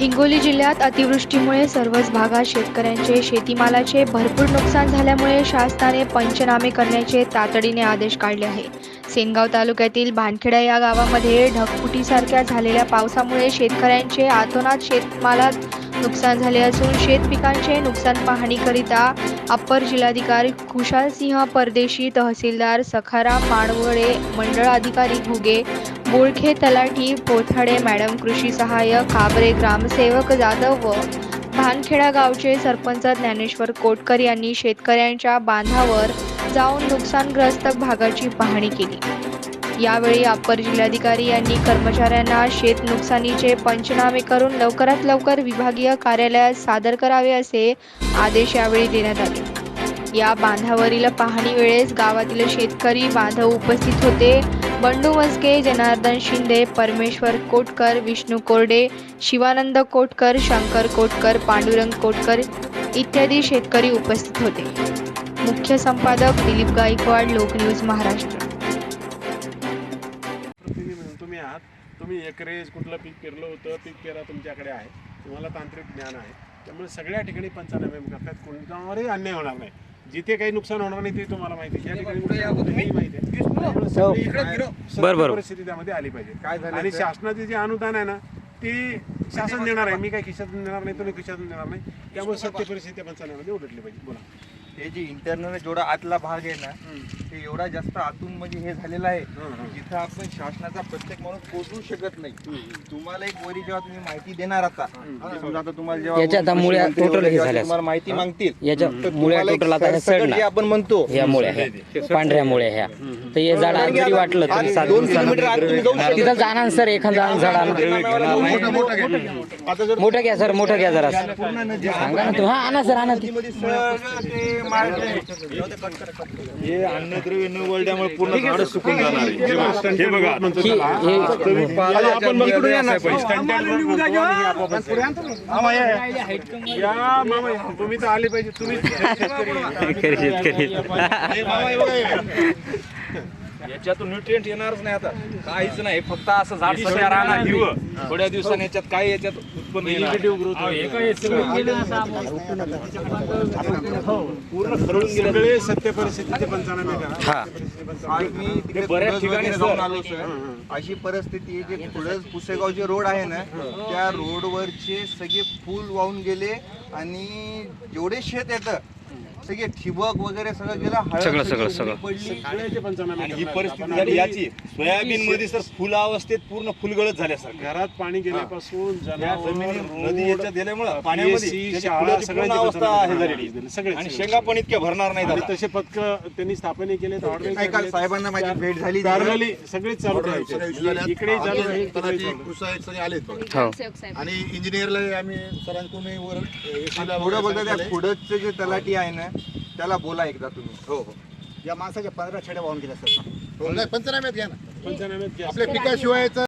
हिंगोली जिल्ह्यात अतिवृष्टीमुळे सर्वच भागात शेतकऱ्यांचे शेतीमालाचे भरपूर नुकसान झाल्यामुळे शासनाने पंचनामे करण्याचे तातडीने आदेश काढले आहे. सेनगाव तालुक्यातील भानखेडा या गावामध्ये ढगफुटीसारख्या झालेल्या पावसामुळे शेतकऱ्यांचे आतोनात शेतमालात नुकसान झाले असून शेत पिकांचे नुकसान पाहणीकरिता अप्पर जिल्हाधिकारी खुशाल सिंह परदेशी तहसीलदार सखाराम माणवळे मंडळ अधिकारी घुगे बोळखे तलाठी पोथाडे मॅडम कृषी सहाय्यक काबरे ग्रामसेवक जाधव व भानखेडा गावचे सरपंच ज्ञानेश्वर कोटकर यांनी शेतकऱ्यांच्या बांधावर जाऊन नुकसानग्रस्त भागाची पाहणी केली. यावेळी अप्पर जिल्हाधिकारी यांनी कर्मचाऱ्यांना शेत नुकसानीचे पंचनामे करून लवकरात लवकर विभागीय कार्यालयात सादर करावे असे आदेश यावेळी देण्यात आले. या बांधावरील पाहणी वेळेस गावातील शेतकरी बांधव उपस्थित होते. बंडू मस्के जनार्दन शिंदे परमेश्वर कोटकर विष्णू कोरडे शिवानंद कोटकर शंकर कोटकर पांडुरंग कोटकर इत्यादी शेतकरी उपस्थित होते. मुख्य संपादक दिलीप गायकवाड लोकन्यूज महाराष्ट्र. प्रतिनिधी म्हणून तुम्ही आहात. तुम्ही एकरेज कुठलं पीक पेरलं होतं? पीक पेरा तुमच्याकडे आहे. तुम्हाला तांत्रिक ज्ञान आहे. त्यामुळे सगळ्या ठिकाणी पंचनामे करतात. कोणत्यावरही अन्याय होणार नाही. जिथे काही नुकसान होणार नाही ते तुम्हाला माहिती आहे. या ठिकाणी माहिती आहे. सगळी सत्य बरं, बरं. परिस्थिती त्यामध्ये आली पाहिजे. काय झालं आणि शासनाचे जे अनुदान आहे ना ते शासन देणार आहे. मी काही खिशातून देणार नाही तुम्ही खिशातून देणार नाही. त्यामुळे सत्य परिस्थिती पंचनाम्यामध्ये उलटली पाहिजे. बोला. हे जे इंटरनल जेवढा आतला भाग आहे ना. ते एवढा जास्त आतून म्हणजे हे झालेलं आहे. जिथं आपण शासनाचा प्रत्येक माणूस पोहोचू शकत नाही. तुम्हाला एक वरी जेव्हा तुम्ही माहिती देणार आता म्हणजे समजा आता तुम्हाला जेव्हा याच्या आता कृषी मुळ्या मंत्री total वगैरे हे जेव्हा झाल्या तुम्हाला माहिती मागतील याच्या तर मुळ्या तुम्हाला एक टोटल आता ह्या सरसकट जे सडणार आपण म्हणतो. ह्या मुळ्या ह्या. पांढऱ्या मुळ्या ह्या. तर हे झाड जरी वाटलं तरी आज सात दोन किलोमीटर आत तुम्ही जाऊ दिवसानं तिथं जाणार सर एखादा झाड आणा आता जर मोठं घ्या सर मोठं घ्या जरा. पूर्ण नदी सांगा ना तुम्ही. हा आणा सर आणा. ती. सगळं ते हे अन्नद्रव्य न वळल्यामुळे पूर्ण झाड सुकून जाणार आहे हे बघा. आपण बघितलं या ना, स्टँडर्ड रोड म्हणतो आणि हे आपोआप असतं. मामा या, या. या, मामा या. तुम्ही तर आले पाहिजे तुम्ही शेतकरी याच्यातून न्यूट्रिएंट येणारच नाही आता. काहीच नाही. फक्त असं झाड राहणार हिरवं. थोड्या दिवसांनी याच्यात काय याच्यात उत्पन्न येणार पूर्ण खरळून गेलं सगळे सत्य परिस्थितीचे पंचनामे करा हा. बऱ्याच ठिकाणी. जाऊन आलो सर. अशी परिस्थिती आहे की कुडज पुसेगावचे रोड आहे ना त्या रोडवरचे सगळे फुल वाहून गेले आणि जेवढे शेत येतं सगळे ठिबक वगैरे सगळं गेलं हळद सगळं, सगळी सगळं. पडली सगळ्याचे पंचनामे आणि. ही परिस्थिती झाली याची सोयाबीन मध्ये सर फुल अवस्थेत पूर्ण फुलगळत झाल्यासारखं घरात पाणी गेल्यापासून या जनावर, जमिनी रोड, नदी याच्यात गेल्यामुळे PSC, पाण्यामध्ये त्याची शाळा, फुलाची सगळ्याची पूर्ण अवस्था पंचनामे हे. झालेली सगळे आणि शेंगा पण इतक्या भरणार आणि आता. तसे पथक त्यांनी स्थापन केले नाही, काल साहेबांना माझी भेट झाली पॅरलली सगळेच चालू ठेवायचे इकडे चालू आहे, तिकडे चालू आहे. आलेत बघा. हो आणि इंजिनियरला आम्ही सरांकडून वर पुढं बघा त्या. कुडजचे जे तलाठी आहे ना त्याला बोला एकदा तुम्ही. हो हो. या माणसाच्या पंधरा छड्या वाहून गेल्या सर पंचनाम्यात घ्या ना. पंचनाम्यात घ्या. आपल्या पिकाशिवायचं